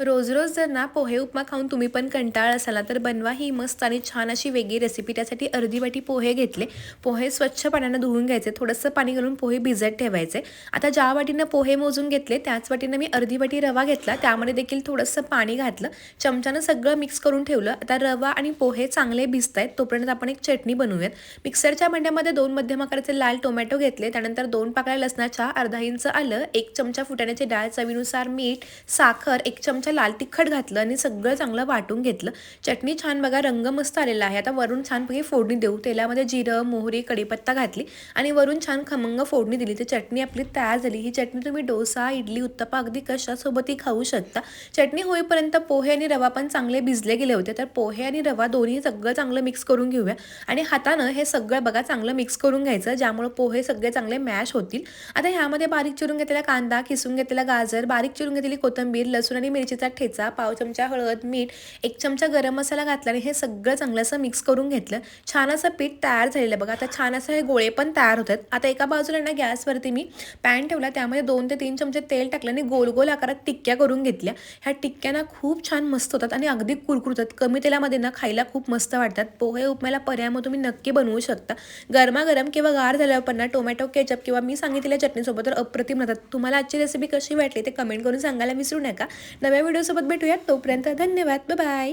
रोज रोज जर ना पोहे उपमा खाऊन तुम्ही पण कंटाळ असाला तर बनवा ही मस्त आणि छान अशी वेगळी रेसिपी त्यासाठी अर्धी वाटी पोहे घेतले. पोहे स्वच्छ पाण्यानं धुवून घ्यायचे. थोडंसं पाणी घालून पोहे भिजत ठेवायचे. आता ज्या वाटीनं पोहे मोजून घेतले त्याच वाटीनं मी अर्धी वाटी रवा घेतला. त्यामध्ये देखील थोडंसं पाणी घातलं. चमच्यानं सगळं मिक्स करून ठेवलं. आता रवा आणि पोहे चांगले भिजत आहेत तोपर्यंत आपण एक चटणी बनवूयात. मिक्सरच्या भांड्यामध्ये दोन मध्यम आकाराचे लाल टोमॅटो घेतले. त्यानंतर दोन पाकळ्या लसणाच्या अर्धा इंच आलं एक चमचा फुटाण्याची डाळ चवीनुसार मीठ साखर एक चमचा लाल तिखट घातलं आणि सगळं चांगलं वाटून घेतलं. चटणी छान बघा रंग मस्त आलेला आहे. आता वरून छानपैकी फोडणी देऊ. तेलामध्ये जिरं मोहरी कढीपत्ता घातली आणि वरून छान खमंग फोडणी दिली. तर चटणी आपली तयार झाली. ही चटणी तुम्ही डोसा इडली उत्तप्पा अगदी कशासोबतही खाऊ शकता. चटणी होईपर्यंत पोहे आणि रवा पण चांगले भिजले गेले होते. तर पोहे आणि रवा दोन्ही सगळं चांगलं मिक्स करून घेऊया. आणि हातानं हे सगळं बघा चांगलं मिक्स करून घ्यायचं ज्यामुळे पोहे सगळे चांगले मॅश होतील. आता ह्यामध्ये बारीक चिरून घेतलेला कांदा किसून घेतलेला गाजर बारीक चिरून घेतलेली कोथिंबीर लसूण आणि मिरची मिरचीचा ठेचा पाव चमचा हळद मीठ एक चमचा गरम मसाला घातला आणि हे सगळं चांगलं असं मिक्स करून घेतलं. छान असं पीठ तयार झालेलं बघा. आता छान असं हे गोळे पण तयार होतात. आता एका बाजूला ना गॅसवरती मी पॅन ठेवला. त्यामध्ये दोन ते तीन चमचे तेल टाकलं आणि गोल गोल आकारात टिक्क्या करून घेतल्या. ह्या टिक्क्या खूप छान मस्त होतात आणि अगदी कुरकुरतात. कमी तेलामध्ये ना खायला खूप मस्त वाटतात. पोहे उपम्याला पर्याय मग तुम्ही नक्की बनवू शकता. गरमागरम किंवा गार झाल्यावर पण ना टोमॅटो केचप किंवा मी सांगितलेल्या चटणीसोबत तर अप्रतिम राहतात. तुम्हाला आजची रेसिपी कशी वाटली ते कमेंट करून सांगायला विसरू नका. नव्या व्हिडिओसोबत भेटूयात. तोपर्यंत धन्यवाद. बाय